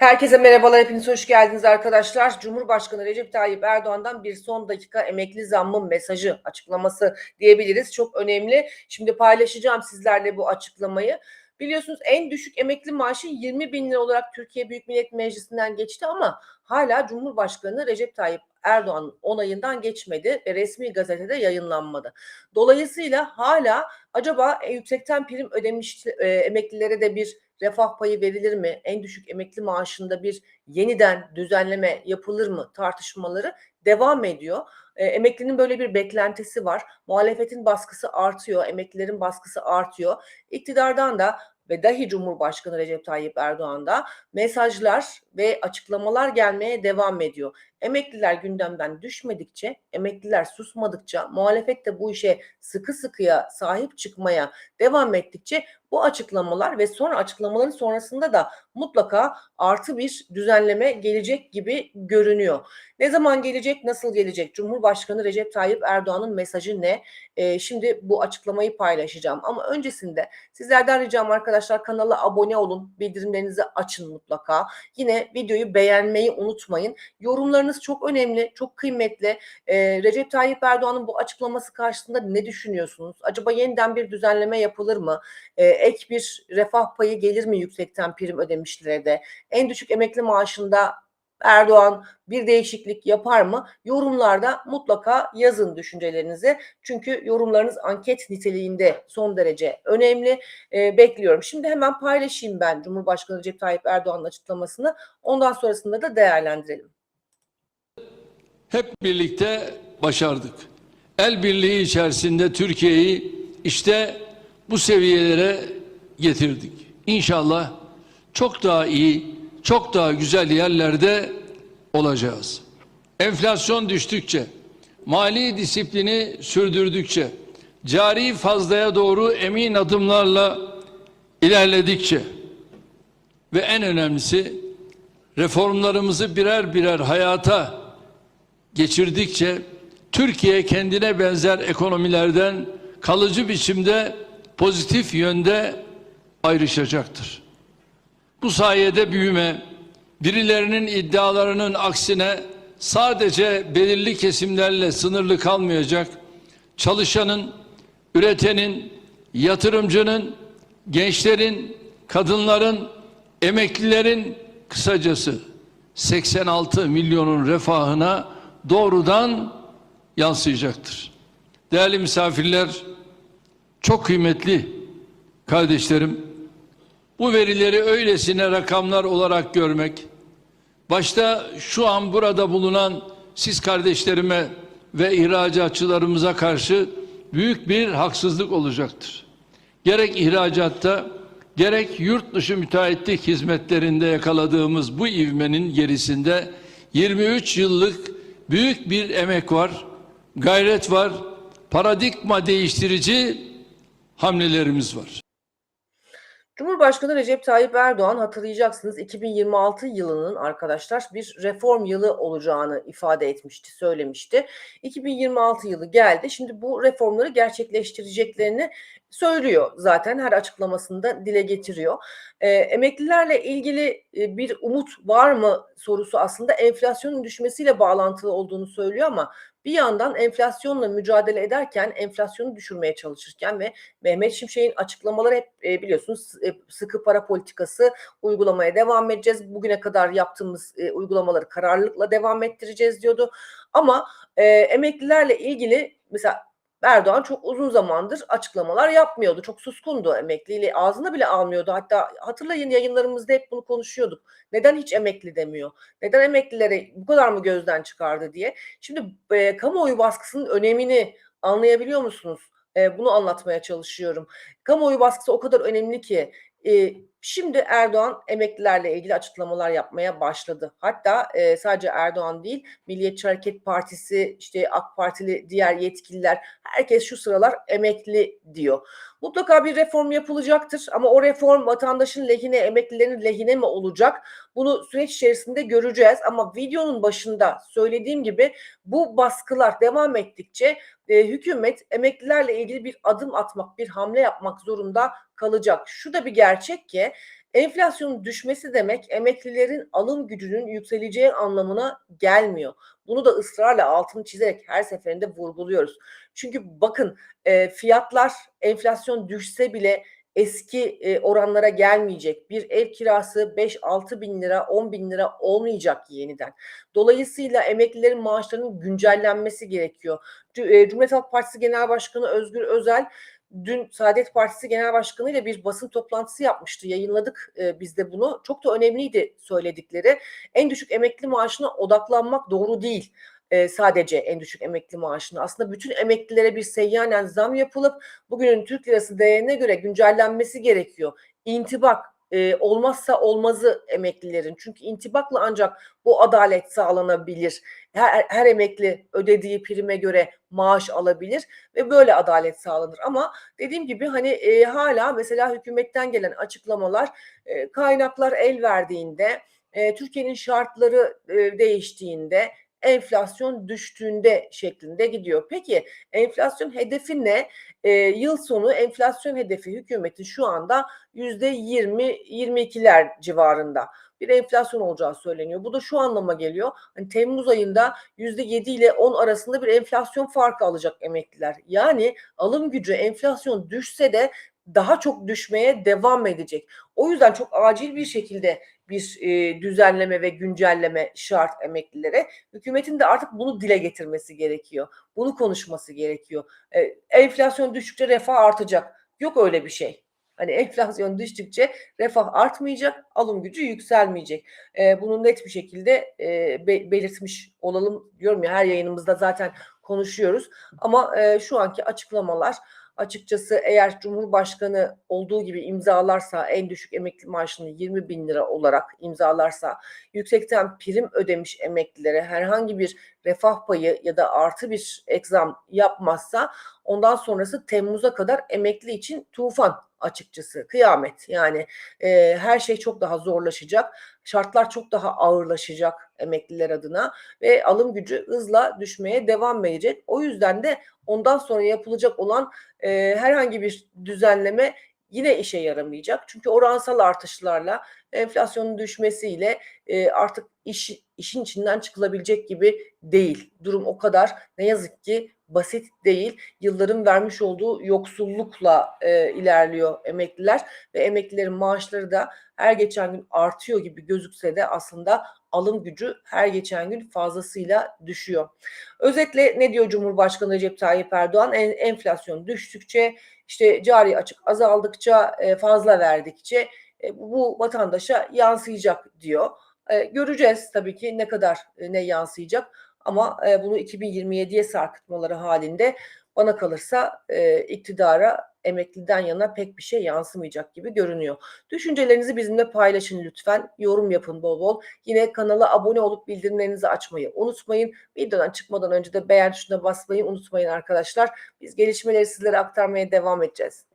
Herkese merhabalar, hepiniz hoş geldiniz arkadaşlar. Cumhurbaşkanı Recep Tayyip Erdoğan'dan bir son dakika emekli zammı mesajı, açıklaması diyebiliriz. Çok önemli. Şimdi paylaşacağım sizlerle bu açıklamayı. Biliyorsunuz en düşük emekli maaşı 20 bin lira olarak Türkiye Büyük Millet Meclisi'nden geçti ama hala Cumhurbaşkanı Recep Tayyip Erdoğan'ın onayından geçmedi ve resmi gazetede yayınlanmadı. Dolayısıyla hala acaba yüksekten prim ödemiş e, emeklilere de bir refah payı verilir mi? En düşük emekli maaşında bir yeniden düzenleme yapılır mı tartışmaları devam ediyor. E, emeklinin böyle bir beklentisi var. Muhalefetin baskısı artıyor, emeklilerin baskısı artıyor. İktidardan da ve dahi Cumhurbaşkanı Recep Tayyip Erdoğan'da mesajlar ve açıklamalar gelmeye devam ediyor. Emekliler gündemden düşmedikçe, emekliler susmadıkça, muhalefet de bu işe sıkı sıkıya sahip çıkmaya devam ettikçe bu açıklamalar ve sonra açıklamaların sonrasında da mutlaka artı bir düzenleme gelecek gibi görünüyor. Ne zaman gelecek, nasıl gelecek? Cumhurbaşkanı Recep Tayyip Erdoğan'ın mesajı ne? Ee, şimdi bu açıklamayı paylaşacağım. Ama öncesinde sizlerden ricam arkadaşlar kanala abone olun, bildirimlerinizi açın mutlaka. Yine videoyu beğenmeyi unutmayın. Yorumlarınız çok önemli, çok kıymetli. Ee, Recep Tayyip Erdoğan'ın bu açıklaması karşısında ne düşünüyorsunuz? Acaba yeniden bir düzenleme yapılır mı? Ee, ek bir refah payı gelir mi yüksekten prim ödemişlere de? En düşük emekli maaşında Erdoğan bir değişiklik yapar mı? Yorumlarda mutlaka yazın düşüncelerinizi. Çünkü yorumlarınız anket niteliğinde son derece önemli. E, bekliyorum. Şimdi hemen paylaşayım ben Cumhurbaşkanı Recep Tayyip Erdoğan'ın açıklamasını. Ondan sonrasında da değerlendirelim. Hep birlikte başardık. El birliği içerisinde Türkiye'yi işte bu seviyelere getirdik. İnşallah çok daha iyi, çok daha güzel yerlerde olacağız. Enflasyon düştükçe, mali disiplini sürdürdükçe, cari fazlaya doğru emin adımlarla ilerledikçe ve en önemlisi reformlarımızı birer birer hayata geçirdikçe Türkiye kendine benzer ekonomilerden kalıcı biçimde pozitif yönde ayrışacaktır. Bu sayede büyüme birilerinin iddialarının aksine sadece belirli kesimlerle sınırlı kalmayacak. Çalışanın, üretenin, yatırımcının, gençlerin, kadınların, emeklilerin kısacası 86 milyonun refahına doğrudan yansıyacaktır. Değerli misafirler, çok kıymetli kardeşlerim, bu verileri öylesine rakamlar olarak görmek, başta şu an burada bulunan siz kardeşlerime ve ihracatçılarımıza karşı büyük bir haksızlık olacaktır. Gerek ihracatta, gerek yurt dışı müteahhitlik hizmetlerinde yakaladığımız bu ivmenin gerisinde 23 yıllık büyük bir emek var, gayret var, paradigma değiştirici hamlelerimiz var. Cumhurbaşkanı Recep Tayyip Erdoğan hatırlayacaksınız 2026 yılının arkadaşlar bir reform yılı olacağını ifade etmişti, söylemişti. 2026 yılı geldi. Şimdi bu reformları gerçekleştireceklerini söylüyor zaten her açıklamasında dile getiriyor. E, emeklilerle ilgili e, bir umut var mı sorusu aslında enflasyonun düşmesiyle bağlantılı olduğunu söylüyor ama bir yandan enflasyonla mücadele ederken enflasyonu düşürmeye çalışırken ve Mehmet Şimşek'in açıklamaları hep e, biliyorsunuz e, sıkı para politikası uygulamaya devam edeceğiz. Bugüne kadar yaptığımız e, uygulamaları kararlılıkla devam ettireceğiz diyordu. Ama e, emeklilerle ilgili mesela Erdoğan çok uzun zamandır açıklamalar yapmıyordu. Çok suskundu emekliyle ağzına bile almıyordu. Hatta hatırlayın yayınlarımızda hep bunu konuşuyorduk. Neden hiç emekli demiyor? Neden emeklileri bu kadar mı gözden çıkardı diye. Şimdi e, kamuoyu baskısının önemini anlayabiliyor musunuz? E, bunu anlatmaya çalışıyorum. Kamuoyu baskısı o kadar önemli ki e, şimdi Erdoğan emeklilerle ilgili açıklamalar yapmaya başladı. Hatta e, sadece Erdoğan değil, Milliyetçi Hareket Partisi, işte AK Partili diğer yetkililer, herkes şu sıralar emekli diyor. Mutlaka bir reform yapılacaktır ama o reform vatandaşın lehine, emeklilerin lehine mi olacak? Bunu süreç içerisinde göreceğiz ama videonun başında söylediğim gibi bu baskılar devam ettikçe e, hükümet emeklilerle ilgili bir adım atmak, bir hamle yapmak zorunda kalacak. Şu da bir gerçek ki Enflasyonun düşmesi demek emeklilerin alım gücünün yükseleceği anlamına gelmiyor. Bunu da ısrarla altını çizerek her seferinde vurguluyoruz. Çünkü bakın e, fiyatlar enflasyon düşse bile eski e, oranlara gelmeyecek. Bir ev kirası 5-6 bin lira, 10 bin lira olmayacak yeniden. Dolayısıyla emeklilerin maaşlarının güncellenmesi gerekiyor. E, Cumhuriyet Halk Partisi Genel Başkanı Özgür Özel dün Saadet Partisi Genel Başkanı ile bir basın toplantısı yapmıştı. Yayınladık e, biz de bunu. Çok da önemliydi söyledikleri. En düşük emekli maaşına odaklanmak doğru değil. E, sadece en düşük emekli maaşına. Aslında bütün emeklilere bir seyyanen zam yapılıp bugünün Türk lirası değerine göre güncellenmesi gerekiyor. İntibak e, olmazsa olmazı emeklilerin. Çünkü intibakla ancak bu adalet sağlanabilir. Her, her emekli ödediği prime göre maaş alabilir ve böyle adalet sağlanır. Ama dediğim gibi hani e, hala mesela hükümetten gelen açıklamalar e, kaynaklar el verdiğinde, e, Türkiye'nin şartları e, değiştiğinde, enflasyon düştüğünde şeklinde gidiyor. Peki enflasyon hedefi ne? E, yıl sonu enflasyon hedefi hükümetin şu anda yüzde 20-22'ler civarında bir enflasyon olacağı söyleniyor. Bu da şu anlama geliyor. Hani Temmuz ayında yüzde 7 ile 10 arasında bir enflasyon farkı alacak emekliler. Yani alım gücü enflasyon düşse de daha çok düşmeye devam edecek. O yüzden çok acil bir şekilde bir e, düzenleme ve güncelleme şart emeklilere. Hükümetin de artık bunu dile getirmesi gerekiyor. Bunu konuşması gerekiyor. E, enflasyon düştükçe refah artacak. Yok öyle bir şey. Hani enflasyon düştükçe refah artmayacak, alım gücü yükselmeyecek. E, bunu net bir şekilde e, be- belirtmiş olalım diyorum ya her yayınımızda zaten konuşuyoruz. Ama e, şu anki açıklamalar açıkçası eğer Cumhurbaşkanı olduğu gibi imzalarsa en düşük emekli maaşını 20 bin lira olarak imzalarsa yüksekten prim ödemiş emeklilere herhangi bir refah payı ya da artı bir egzam yapmazsa ondan sonrası Temmuz'a kadar emekli için tufan açıkçası kıyamet. Yani e, her şey çok daha zorlaşacak şartlar çok daha ağırlaşacak emekliler adına ve alım gücü hızla düşmeye devam edecek. O yüzden de ondan sonra yapılacak olan e, herhangi bir düzenleme yine işe yaramayacak. Çünkü oransal artışlarla enflasyonun düşmesiyle e, artık iş, işin içinden çıkılabilecek gibi değil. Durum o kadar ne yazık ki basit değil. Yılların vermiş olduğu yoksullukla e, ilerliyor emekliler ve emeklilerin maaşları da her geçen gün artıyor gibi gözükse de aslında alım gücü her geçen gün fazlasıyla düşüyor. Özetle ne diyor Cumhurbaşkanı Recep Tayyip Erdoğan? En, enflasyon düştükçe, işte cari açık azaldıkça, e, fazla verdikçe e, bu vatandaşa yansıyacak diyor. E, göreceğiz tabii ki ne kadar e, ne yansıyacak ama bunu 2027'ye sarkıtmaları halinde bana kalırsa e, iktidara emekliden yana pek bir şey yansımayacak gibi görünüyor. Düşüncelerinizi bizimle paylaşın lütfen. Yorum yapın bol bol. Yine kanala abone olup bildirimlerinizi açmayı unutmayın. Videodan çıkmadan önce de beğen tuşuna basmayı unutmayın arkadaşlar. Biz gelişmeleri sizlere aktarmaya devam edeceğiz.